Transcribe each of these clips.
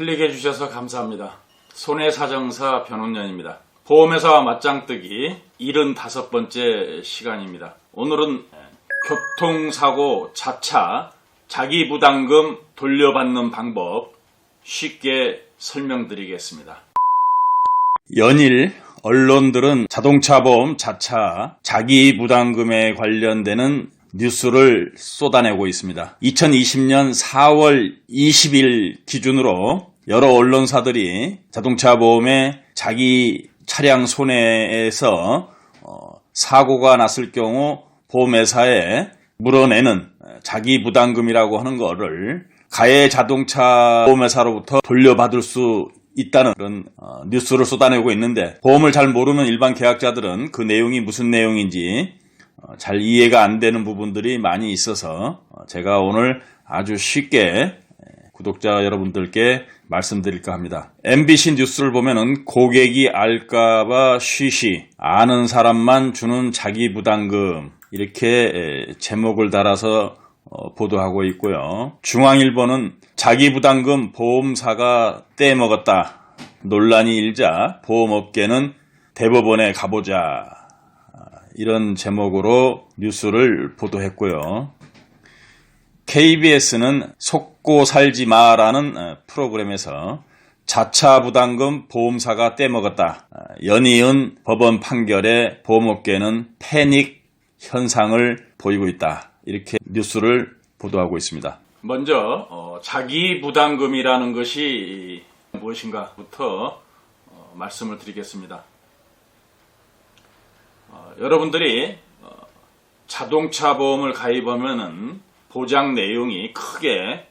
클릭해 주셔서 감사합니다. 손해사정사 변호년입니다. 보험회사와 맞짱뜨기 75번째 시간입니다. 오늘은 교통사고 자차 자기부담금 돌려받는 방법 쉽게 설명드리겠습니다. 연일 언론들은 자동차 보험 자차 자기 부담금에 관련되는 뉴스를 쏟아내고 있습니다. 2020년 4월 20일 기준으로 여러 언론사들이 자동차 보험에 자기 차량 손해에서 어, 사고가 났을 경우 보험회사에 물어내는 자기 부담금이라고 하는 거를 가해 자동차 보험회사로부터 돌려받을 수 있다는 그런 어, 뉴스를 쏟아내고 있는데 보험을 잘 모르는 일반 계약자들은 그 내용이 무슨 내용인지 어, 잘 이해가 안 되는 부분들이 많이 있어서 어, 제가 오늘 아주 쉽게 구독자 여러분들께 말씀드릴까 합니다. MBC 뉴스를 보면은 고객이 알까봐 쉬쉬 아는 사람만 주는 자기 부담금 이렇게 제목을 달아서 어, 보도하고 있고요. 중앙일보는 자기 부담금 보험사가 떼먹었다. 논란이 일자 보험업계는 대법원에 가보자. 이런 제목으로 뉴스를 보도했고요. KBS는 속 고 살지 마라는 어, 프로그램에서 자차 부담금 보험사가 떼먹었다. 어, 연이은 법원 판결에 보험업계는 패닉 현상을 보이고 있다. 이렇게 뉴스를 보도하고 있습니다. 먼저 어, 자기 부담금이라는 것이 무엇인가부터 어, 말씀을 드리겠습니다. 어, 여러분들이 어, 자동차 보험을 가입하면은 보장 내용이 크게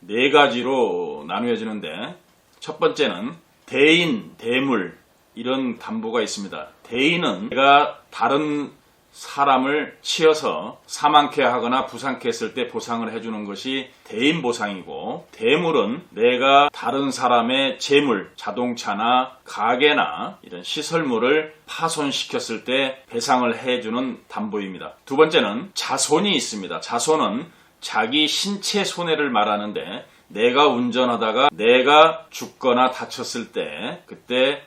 네 가지로 나누어지는데 첫 번째는 대인, 대물 이런 담보가 있습니다. 대인은 내가 다른 사람을 치어서 사망케 하거나 부상케 했을 때 보상을 해주는 것이 대인 보상이고 대물은 내가 다른 사람의 재물, 자동차나 가게나 이런 시설물을 파손시켰을 때 배상을 해주는 담보입니다. 두 번째는 자손이 있습니다. 자손은 자기 신체 손해를 말하는데 내가 운전하다가 내가 죽거나 다쳤을 때 그때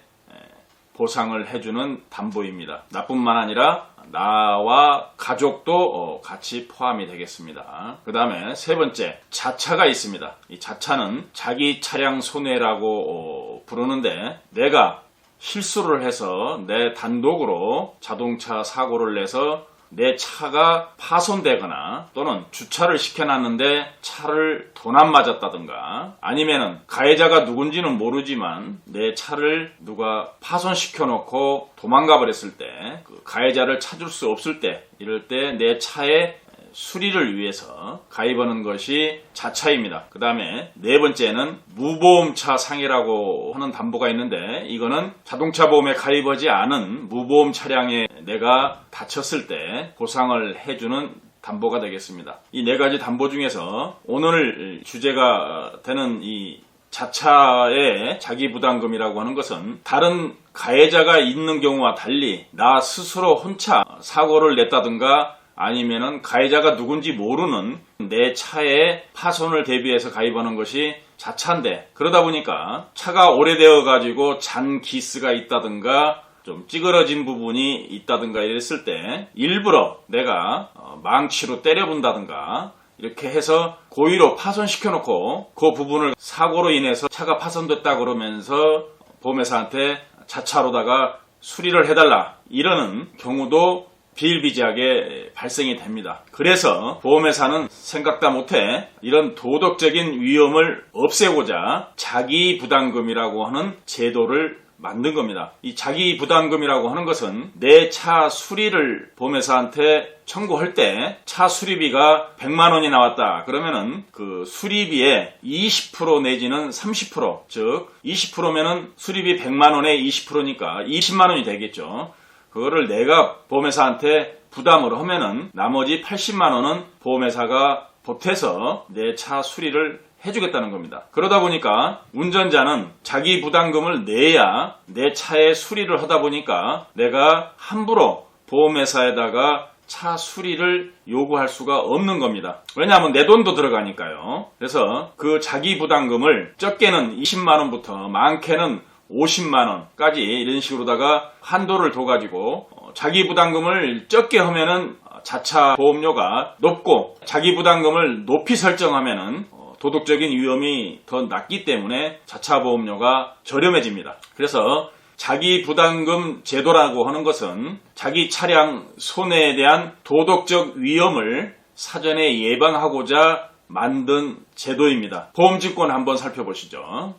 보상을 해주는 담보입니다. 나뿐만 아니라 나와 가족도 어, 같이 포함이 되겠습니다. 그 다음에 세 번째, 자차가 있습니다. 이 자차는 자기 차량 손해라고 어, 부르는데 내가 실수를 해서 내 단독으로 자동차 사고를 내서 내 차가 파손되거나 또는 주차를 시켜놨는데 차를 도난 맞았다든가 아니면은 가해자가 누군지는 모르지만 내 차를 누가 파손시켜 놓고 도망가 버렸을 때 그 가해자를 찾을 수 없을 때 이럴 때 내 차에 수리를 위해서 가입하는 것이 자차입니다. 그 다음에 네 번째는 무보험차 상해라고 하는 담보가 있는데 이거는 자동차 보험에 가입하지 않은 무보험 차량에 내가 다쳤을 때 보상을 해주는 담보가 되겠습니다. 이 네 가지 담보 중에서 오늘 주제가 되는 이 자차의 자기 부담금이라고 하는 것은 다른 가해자가 있는 경우와 달리 나 스스로 혼자 사고를 냈다든가 아니면은 가해자가 누군지 모르는 내 차에 파손을 대비해서 가입하는 것이 자차인데 그러다 보니까 차가 오래되어 가지고 잔 기스가 있다든가 좀 찌그러진 부분이 있다든가 이랬을 때 일부러 내가 어, 망치로 때려본다든가 이렇게 해서 고의로 파손시켜 놓고 그 부분을 사고로 인해서 차가 파손됐다 그러면서 보험회사한테 자차로다가 수리를 해달라 이러는 경우도 비일비재하게 발생이 됩니다. 그래서 보험회사는 생각다 못해 이런 도덕적인 위험을 없애고자 자기 부담금이라고 하는 제도를 만든 겁니다. 이 자기 부담금이라고 하는 것은 내 차 수리를 보험회사한테 청구할 때 차 수리비가 100만 원이 나왔다. 그러면은 그 수리비의 20% 내지는 30%, 즉 20%면은 수리비 100만 원에 20%니까 20만 원이 되겠죠. 그거를 내가 보험회사한테 부담을 하면은 나머지 80만 원은 보험회사가 보태서 내 차 수리를 해주겠다는 겁니다. 그러다 보니까 운전자는 자기 부담금을 내야 내 차의 수리를 하다 보니까 내가 함부로 보험회사에다가 차 수리를 요구할 수가 없는 겁니다. 왜냐하면 내 돈도 들어가니까요. 그래서 그 자기 부담금을 적게는 20만 원부터 많게는 50만 원까지 이런 식으로다가 한도를 둬가지고 어, 자기 부담금을 적게 하면은 자차 보험료가 높고 자기 부담금을 높이 설정하면은 어, 도덕적인 위험이 더 낮기 때문에 자차 보험료가 저렴해집니다. 그래서 자기 부담금 제도라고 하는 것은 자기 차량 손해에 대한 도덕적 위험을 사전에 예방하고자 만든 제도입니다. 보험증권 한번 살펴보시죠.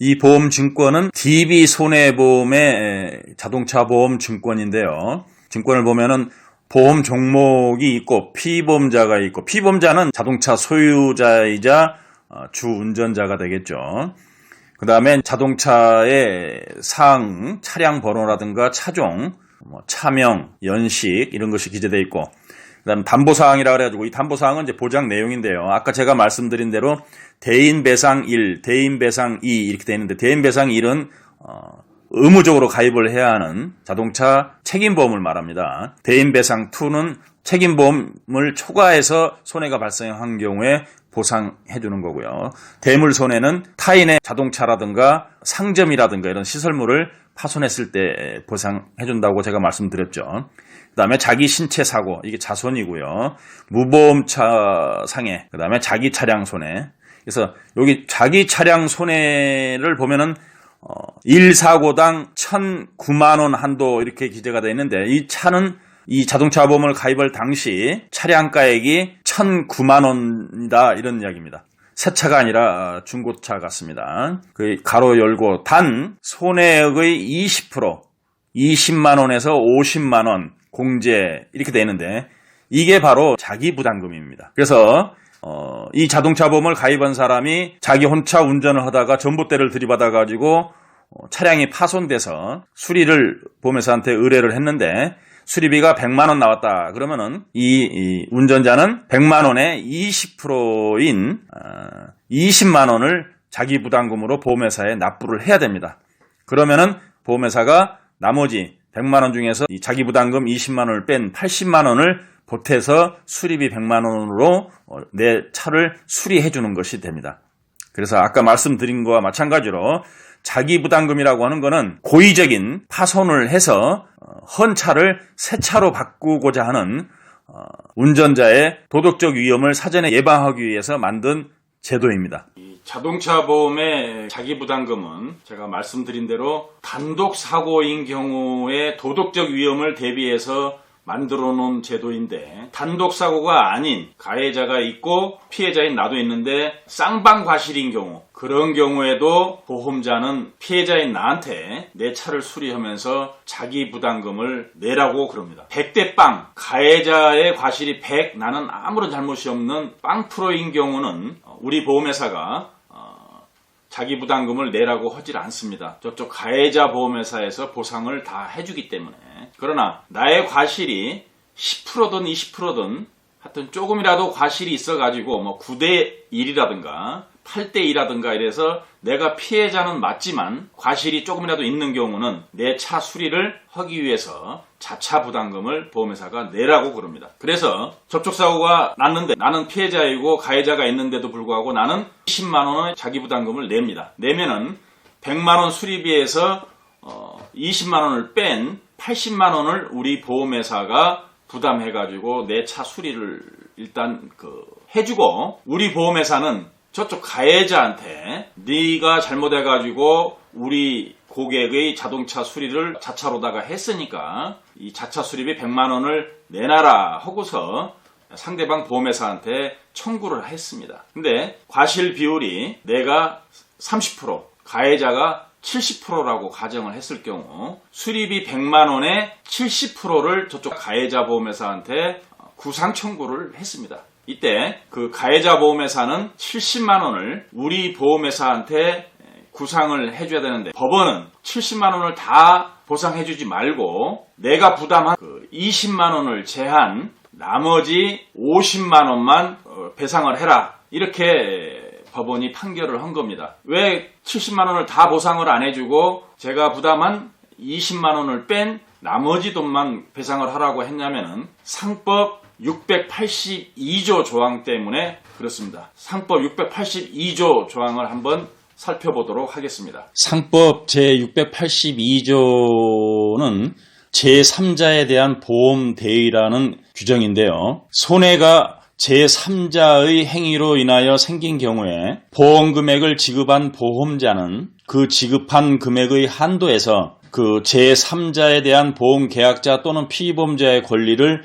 이 보험증권은 DB 손해보험의 자동차 보험 증권인데요. 증권을 보면은 보험 종목이 있고 피보험자가 있고 피보험자는 자동차 소유자이자 어, 주 운전자가 되겠죠. 그 다음에 자동차의 상, 차량 번호라든가 차종, 뭐 차명, 연식 이런 것이 기재되어 있고 그다음 담보 사항이라 그래가지고 이 담보 사항은 이제 보장 내용인데요. 아까 제가 말씀드린 대로 대인 배상 1, 대인 배상 2 이렇게 되어 있는데 대인 배상 1은 어, 의무적으로 가입을 해야 하는 자동차 책임보험을 말합니다. 대인 배상 2는 책임보험을 초과해서 손해가 발생한 경우에 보상해 주는 거고요. 대물 손해는 타인의 자동차라든가 상점이라든가 이런 시설물을 파손했을 때 보상해 준다고 제가 말씀드렸죠. 그다음에 자기 신체 사고 이게 자손이고요. 무보험차 상해 그다음에 자기 차량 손해. 그래서 여기 자기 차량 손해를 보면은 어, 1사고당 1,009만 원 한도 이렇게 기재가 되어 있는데 이 차는 이 자동차 보험을 가입할 당시 차량가액이 1,009만 원이다 이런 이야기입니다. 새 차가 아니라 중고차 같습니다. 그 가로 열고 단 손해액의 20% 20만 원에서 50만 원 공제 이렇게 되는데 이게 바로 자기 부담금입니다. 그래서 어, 이 자동차 보험을 가입한 사람이 자기 혼자 운전을 하다가 전봇대를 들이받아 가지고 어, 차량이 파손돼서 수리를 보험회사한테 의뢰를 했는데 수리비가 100만 원 나왔다. 그러면은 이, 이 운전자는 100만 원의 20%인 어, 20만 원을 자기 부담금으로 보험회사에 납부를 해야 됩니다. 그러면은 보험회사가 나머지 100만 원 중에서 이 자기 부담금 20만 원을 뺀 80만 원을 보태서 수리비 100만 원으로 어, 내 차를 수리해 주는 것이 됩니다. 그래서 아까 말씀드린 거와 마찬가지로 자기 부담금이라고 하는 거는 고의적인 파손을 해서 어, 헌 차를 새 차로 바꾸고자 하는 어, 운전자의 도덕적 위험을 사전에 예방하기 위해서 만든 제도입니다. 이 자동차 보험의 자기 부담금은 제가 말씀드린 대로 단독 사고인 경우에 도덕적 위험을 대비해서 만들어 놓은 제도인데 단독 사고가 아닌 가해자가 있고 피해자인 나도 있는데 쌍방 과실인 경우 그런 경우에도 보험자는 피해자인 나한테 내 차를 수리하면서 자기 부담금을 내라고 그럽니다. 100대 빵 가해자의 과실이 100 나는 아무런 잘못이 없는 빵 프로인 경우는 우리 보험회사가 어, 자기 부담금을 내라고 하질 않습니다. 저쪽 가해자 보험회사에서 보상을 다 해주기 때문에. 그러나 나의 과실이 10%든 20%든 하여튼 조금이라도 과실이 있어가지고 뭐 9대 1이라든가 8대 2라든가 이래서 내가 피해자는 맞지만 과실이 조금이라도 있는 경우는 내 차 수리를 하기 위해서 자차 부담금을 보험회사가 내라고 그럽니다. 그래서 접촉사고가 났는데 나는 피해자이고 가해자가 있는데도 불구하고 나는 10만 원의 자기 부담금을 냅니다. 내면은 100만 원 수리비에서 어, 20만 원을 뺀 80만 원을 우리 보험회사가 부담해가지고 내 차 수리를 일단 그 해주고 우리 보험회사는 저쪽 가해자한테 네가 잘못해가지고 우리 고객의 자동차 수리를 자차로다가 했으니까 이 자차 수리비 100만 원을 내놔라 하고서 상대방 보험회사한테 청구를 했습니다. 근데 과실 비율이 내가 30% 가해자가 70%라고 가정을 했을 경우 수리비 100만 원의 70%를 저쪽 가해자 보험회사한테 구상 청구를 했습니다. 이때 그 가해자 보험회사는 70만 원을 우리 보험회사한테 구상을 해줘야 되는데 법원은 70만 원을 다 보상해주지 말고 내가 부담한 그 20만 원을 제한 나머지 50만 원만 어, 배상을 해라 이렇게 법원이 판결을 한 겁니다. 왜 70만 원을 다 보상을 안 해주고 제가 부담한 20만 원을 뺀 나머지 돈만 배상을 하라고 했냐면은 상법 682조 조항 때문에 그렇습니다. 상법 682조 조항을 한번 살펴보도록 하겠습니다. 상법 제682조는 제3자에 대한 보험 대의라는 규정인데요. 손해가 제3자의 행위로 인하여 생긴 경우에 보험 금액을 지급한 보험자는 그 지급한 금액의 한도에서 그 제3자에 대한 보험 계약자 또는 피보험자의 권리를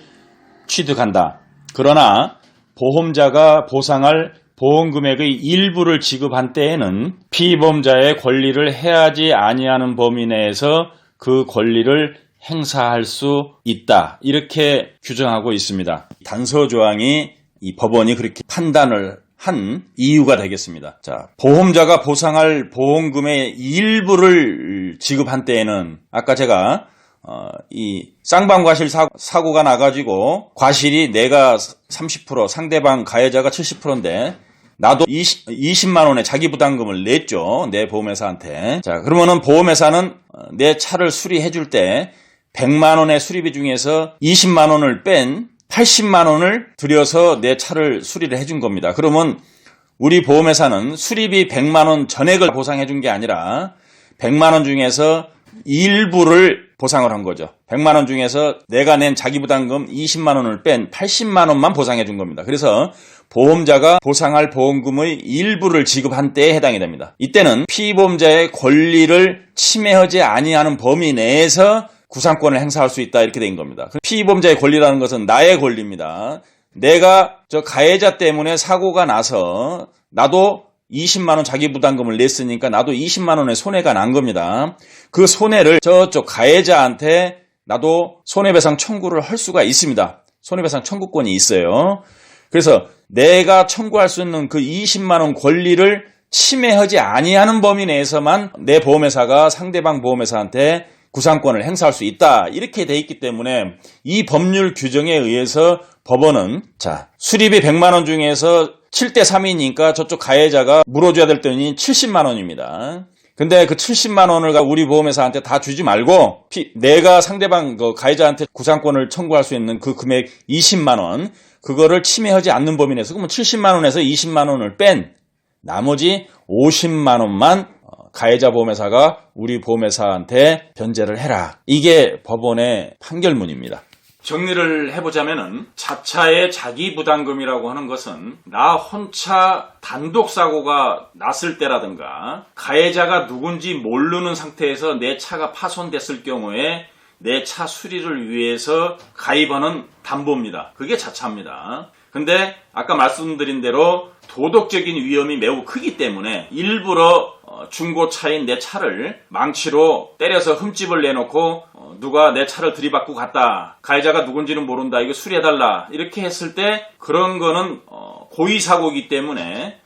취득한다. 그러나 보험자가 보상할 보험 금액의 일부를 지급한 때에는 피보험자의 권리를 해하지 아니하는 범위 내에서 그 권리를 행사할 수 있다. 이렇게 규정하고 있습니다. 단서 조항이 이 법원이 그렇게 판단을 한 이유가 되겠습니다. 자, 보험자가 보상할 보험금의 일부를 지급한 때에는 아까 제가 어, 이 쌍방과실 사고, 가 나가지고 과실이 내가 30% 상대방 가해자가 70%인데 나도 20, 20만 원의 자기 부담금을 냈죠 내 보험회사한테 자 그러면은 보험회사는 어, 내 차를 수리해 줄 때 100만 원의 수리비 중에서 20만 원을 뺀 80만 원을 들여서 내 차를 수리를 해준 겁니다 그러면 우리 보험회사는 수리비 100만 원 전액을 보상해 준 게 아니라 100만 원 중에서 일부를 보상을 한 거죠. 100만 원 중에서 내가 낸 자기 부담금 20만 원을 뺀 80만 원만 보상해 준 겁니다. 그래서 보험자가 보상할 보험금의 일부를 지급한 때에 해당이 됩니다. 이때는 피보험자의 권리를 침해하지 아니하는 범위 내에서 구상권을 행사할 수 있다 이렇게 된 겁니다. 피보험자의 권리라는 것은 나의 권리입니다. 내가 저 가해자 때문에 사고가 나서 나도 20만 원 자기 부담금을 냈으니까 나도 20만 원의 손해가 난 겁니다. 그 손해를 저쪽 가해자한테 나도 손해배상 청구를 할 수가 있습니다. 손해배상 청구권이 있어요. 그래서 내가 청구할 수 있는 그 20만 원 권리를 침해하지 아니하는 범위 내에서만 내 보험회사가 상대방 보험회사한테 구상권을 행사할 수 있다. 이렇게 돼 있기 때문에 이 법률 규정에 의해서 법원은 자, 수리비 100만 원 중에서 7대 3이니까 저쪽 가해자가 물어줘야 될 돈이 70만 원입니다. 근데 그 70만 원을 우리 보험회사한테 다 주지 말고 피, 내가 상대방 그 가해자한테 구상권을 청구할 수 있는 그 금액 20만 원 그거를 침해하지 않는 범위 내에서 그러면 70만 원에서 20만 원을 뺀 나머지 50만 원만 어, 가해자 보험회사가 우리 보험회사한테 변제를 해라. 이게 법원의 판결문입니다. 정리를 해보자면은 자차의 자기 부담금이라고 하는 것은 나 혼자 단독 사고가 났을 때라든가 가해자가 누군지 모르는 상태에서 내 차가 파손됐을 경우에 내 차 수리를 위해서 가입하는 담보입니다. 그게 자차입니다. 근데 아까 말씀드린 대로 도덕적인 위험이 매우 크기 때문에 일부러 어, 중고차인 내 차를 망치로 때려서 흠집을 내놓고 어, 누가 내 차를 들이받고 갔다. 가해자가 누군지는 모른다. 이거 수리해달라. 이렇게 했을 때 그런 거는 어, 고의사고이기 때문에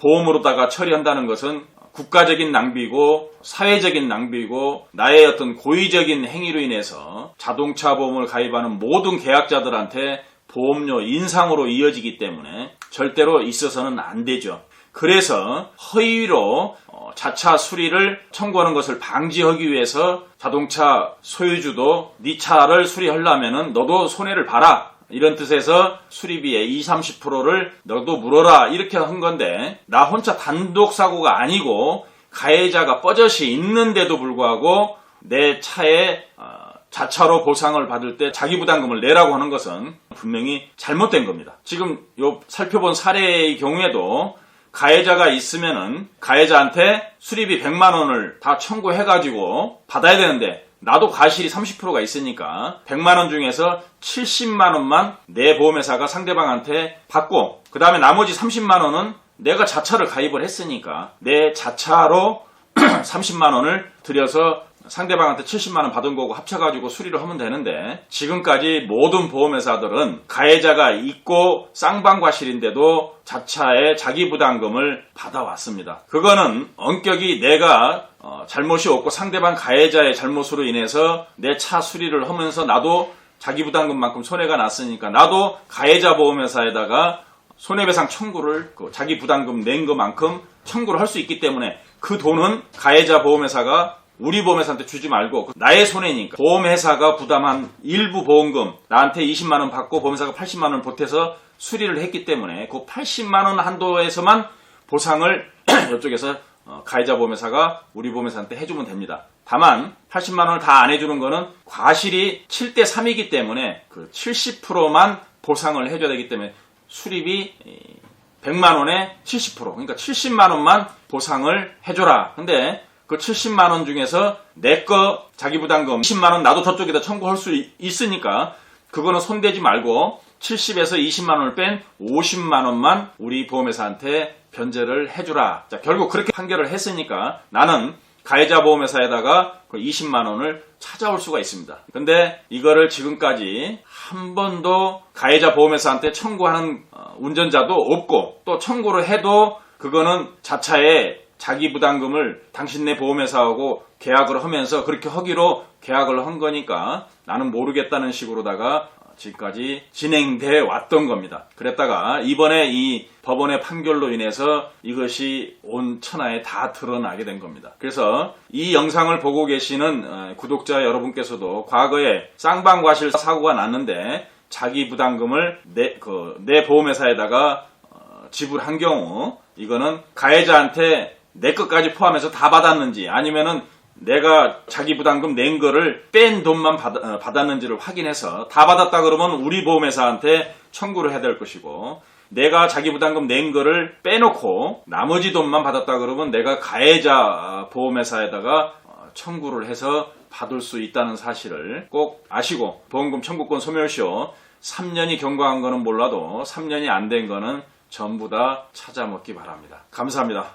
보험으로다가 처리한다는 것은 국가적인 낭비고 사회적인 낭비고 나의 어떤 고의적인 행위로 인해서 자동차 보험을 가입하는 모든 계약자들한테 보험료 인상으로 이어지기 때문에 절대로 있어서는 안 되죠. 그래서 허위로 어, 자차 수리를 청구하는 것을 방지하기 위해서 자동차 소유주도 네 차를 수리하려면은 너도 손해를 봐라. 이런 뜻에서 수리비의 20, 30%를 너도 물어라 이렇게 한 건데 나 혼자 단독 사고가 아니고 가해자가 뻐젓이 있는데도 불구하고 내 차에 어, 자차로 보상을 받을 때 자기 부담금을 내라고 하는 것은 분명히 잘못된 겁니다. 지금 요 살펴본 사례의 경우에도 가해자가 있으면은 가해자한테 수리비 100만 원을 다 청구해 가지고 받아야 되는데 나도 과실이 30%가 있으니까 100만 원 중에서 70만 원만 내 보험회사가 상대방한테 받고 그 다음에 나머지 30만 원은 내가 자차를 가입을 했으니까 내 자차로 30만 원을 들여서 상대방한테 70만 원 받은 거고 합쳐가지고 수리를 하면 되는데 지금까지 모든 보험회사들은 가해자가 있고 쌍방과실인데도 자차에 자기 부담금을 받아왔습니다. 그거는 엄격히 내가 어, 잘못이 없고 상대방 가해자의 잘못으로 인해서 내 차 수리를 하면서 나도 자기 부담금만큼 손해가 났으니까 나도 가해자 보험회사에다가 손해배상 청구를 그 자기 부담금 낸 것만큼 청구를 할 수 있기 때문에 그 돈은 가해자 보험회사가 우리 보험회사한테 주지 말고 그 나의 손해니까 보험회사가 부담한 일부 보험금 나한테 20만 원 받고 보험회사가 80만 원 보태서 수리를 했기 때문에 그 80만 원 한도에서만 보상을 이쪽에서 어, 가해자 보험회사가 우리 보험회사한테 해주면 됩니다. 다만 80만 원을 다 안 해주는 거는 과실이 7대 3이기 때문에 그 70%만 보상을 해줘야 되기 때문에 수리비 100만 원에 70% 그러니까 70만 원만 보상을 해줘라. 근데 그 70만 원 중에서 내 거 자기 부담금 20만 원 나도 저쪽에다 청구할 수 있- 있으니까 그거는 손대지 말고 70에서 20만 원을 뺀 50만 원만 우리 보험회사한테 변제를 해주라. 자, 결국 그렇게 판결을 했으니까 나는 가해자 보험회사에다가 그 20만 원을 찾아올 수가 있습니다. 근데 이거를 지금까지 한 번도 가해자 보험회사한테 청구하는 어, 운전자도 없고 또 청구를 해도 그거는 자차에 자기 부담금을 당신네 보험회사하고 계약을 하면서 그렇게 하기로 계약을 한 거니까 나는 모르겠다는 식으로다가 지금까지 진행돼 왔던 겁니다. 그랬다가 이번에 이 법원의 판결로 인해서 이것이 온 천하에 다 드러나게 된 겁니다. 그래서 이 영상을 보고 계시는 어, 구독자 여러분께서도 과거에 쌍방과실 사고가 났는데 자기 부담금을 내, 그, 내 보험회사에다가 어, 지불한 경우 이거는 가해자한테 내 것까지 포함해서 다 받았는지 아니면은 내가 자기 부담금 낸 거를 뺀 돈만 받, 어, 받았는지를 확인해서 다 받았다 그러면 우리 보험회사한테 청구를 해야 될 것이고 내가 자기 부담금 낸 거를 빼놓고 나머지 돈만 받았다 그러면 내가 가해자 어, 보험회사에다가 어, 청구를 해서 받을 수 있다는 사실을 꼭 아시고 보험금 청구권 소멸시효 3년이 경과한 거는 몰라도 3년이 안 된 거는 전부 다 찾아먹기 바랍니다. 감사합니다.